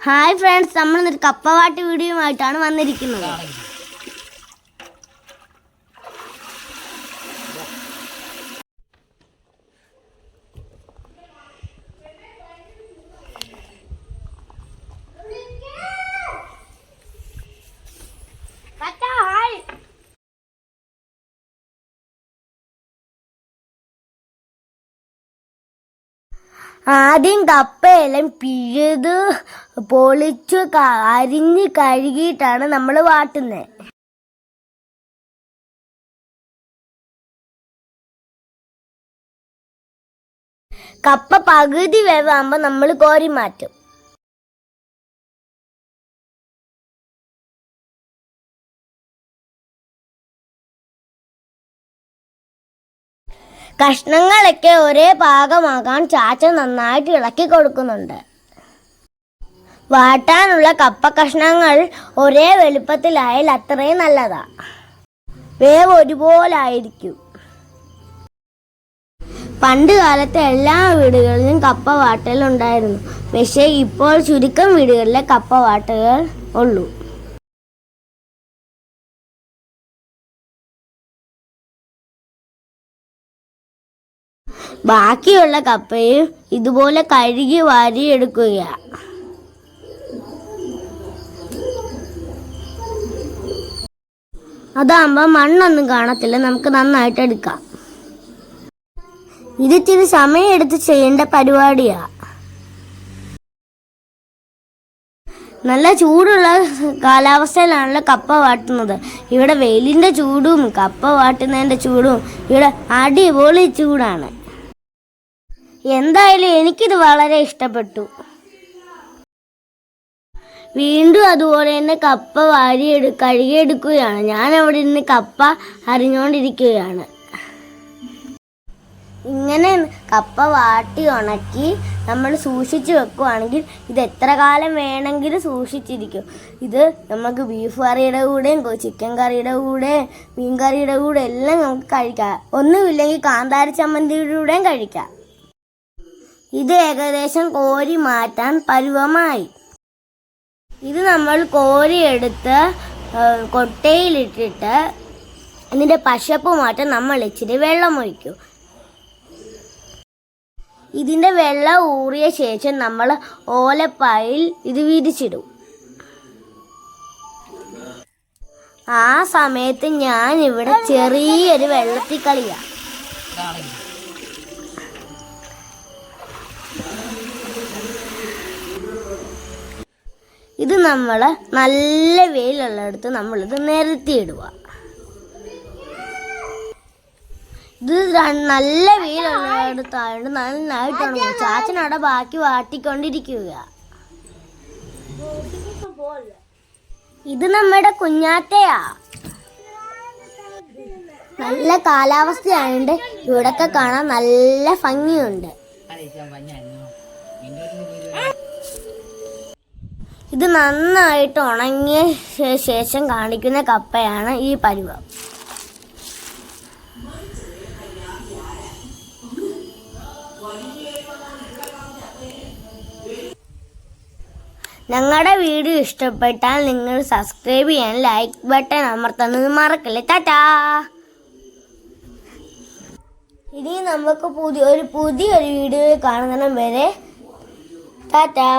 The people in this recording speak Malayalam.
ഹായ് ഫ്രണ്ട്സ് നമ്മൾ കപ്പവാട്ട് കപ്പവാട്ട് ആയിട്ടാണ് വന്നിരിക്കുന്നത്. ആദ്യം കപ്പയെല്ലാം പിഴുത് പൊളിച്ചു അരിഞ്ഞ് കഴുകിയിട്ടാണ് നമ്മൾ വാട്ടുന്നത് കപ്പ പകുതി വേവാകുമ്പോൾ നമ്മൾ കോരി മാറ്റും. കഷ്ണങ്ങളൊക്കെ ഒരേ പാകമാകാൻ ചാച്ച നന്നായിട്ട് ഇളക്കി കൊടുക്കുന്നുണ്ട്. വാട്ടാനുള്ള കപ്പ കഷ്ണങ്ങൾ ഒരേ വലുപ്പത്തിലായാൽ അത്രയും നല്ലതാ. വേവ് ഒരുപോലായിരിക്കും. പണ്ട് കാലത്തെ എല്ലാ വീടുകളിലും കപ്പ വാട്ടലുണ്ടായിരുന്നു പക്ഷേ ഇപ്പോൾ ചുരുക്കം വീടുകളിലെ കപ്പ വാട്ടുകൾ ഉള്ളൂ. ബാക്കിയുള്ള കപ്പയും ഇതുപോലെ കഴുകി വാരിയെടുക്കുക അതാകുമ്പോൾ മണ്ണൊന്നും കാണത്തില്ല. നമുക്ക് നന്നായിട്ട് എടുക്കാം. ഇത് സമയം എടുത്ത് ചെയ്യേണ്ട പരിപാടിയാ. നല്ല ചൂടുള്ള കാലാവസ്ഥയിലാണല്ലോ കപ്പ വാട്ടുന്നത്. ഇവിടെ വെയിലിന്റെ ചൂടും കപ്പ വാട്ടുന്നതിന്റെ ചൂടും ഇവിടെ അടിപൊളി ചൂടാണ്. എന്തായാലും എനിക്കിത് വളരെ ഇഷ്ടപ്പെട്ടു. വീണ്ടും അതുപോലെ തന്നെ കപ്പ വാരിയെടു കഴുകിയെടുക്കുകയാണ്. ഞാൻ അവിടെ നിന്ന് കപ്പ അറിഞ്ഞുകൊണ്ടിരിക്കുകയാണ് ഇങ്ങനെ കപ്പ വാട്ടി ഉണക്കി നമ്മൾ സൂക്ഷിച്ചു വെക്കുവാണെങ്കിൽ ഇത് എത്ര കാലം വേണമെങ്കിലും സൂക്ഷിച്ചിരിക്കും. ഇത് നമുക്ക് ബീഫ് കറിയുടെ കൂടെയും ചിക്കൻ കറിയുടെ കൂടെ മീൻ കറിയുടെ കൂടെ എല്ലാം നമുക്ക് കഴിക്കാം. ഒന്നുമില്ലെങ്കിൽ കാന്താരി ചമ്മന്തിയുടെ കൂടെയും കഴിക്കാം. ഇത് ഏകദേശം കോരി മാറ്റാൻ പരുവമായി. ഇത് നമ്മൾ കോരിയെടുത്ത് എടുത്ത് കൊട്ടയിലിട്ടിട്ട് ഇതിന്റെ പശപ്പ് മാറ്റാൻ നമ്മൾ ഇച്ചിരി വെള്ളം ഒഴിക്കും. ഇതിന്റെ വെള്ളം ഊറിയ ശേഷം നമ്മൾ ഓലപ്പായിൽ ഇത് വിരിച്ചിടും. ആ സമയത്ത് ഞാൻ ഇവിടെ ചെറിയൊരു വെള്ളത്തിൽ കളിയാ ഇത് നമ്മൾ നല്ല വെയിലുള്ളിടത്ത് നമ്മളിത് നിരത്തിയിടുക. ഇത് നല്ല വെയിലുള്ളിടത്തായത് നന്നായിട്ട് ചാച്ചൻ ചാച്ചനവിടെ ബാക്കി വാട്ടിക്കൊണ്ടിരിക്കുക. ഇത് നമ്മുടെ കുഞ്ഞാറ്റയാ. നല്ല കാലാവസ്ഥയായതുകൊണ്ട് ഇവിടൊക്കെ കാണാൻ നല്ല ഭംഗിയുണ്ട്. ഇത് നന്നായിട്ട് ഉണങ്ങിയ ശേഷം കാണിക്കുന്ന കപ്പയാണ് ഈ പരുവം. ഞങ്ങളുടെ വീഡിയോ ഇഷ്ടപ്പെട്ടാൽ നിങ്ങൾ സബ്സ്ക്രൈബ് ചെയ്യാൻ ലൈക്ക് ബട്ടൺ അമർത്തുന്നത് മറക്കല്ലേ. ടാറ്റാ! ഇനി നമുക്ക് പുതിയ ഒരു പുതിയൊരു വീഡിയോ കാണുന്നതിനും വരെ ടാറ്റാ!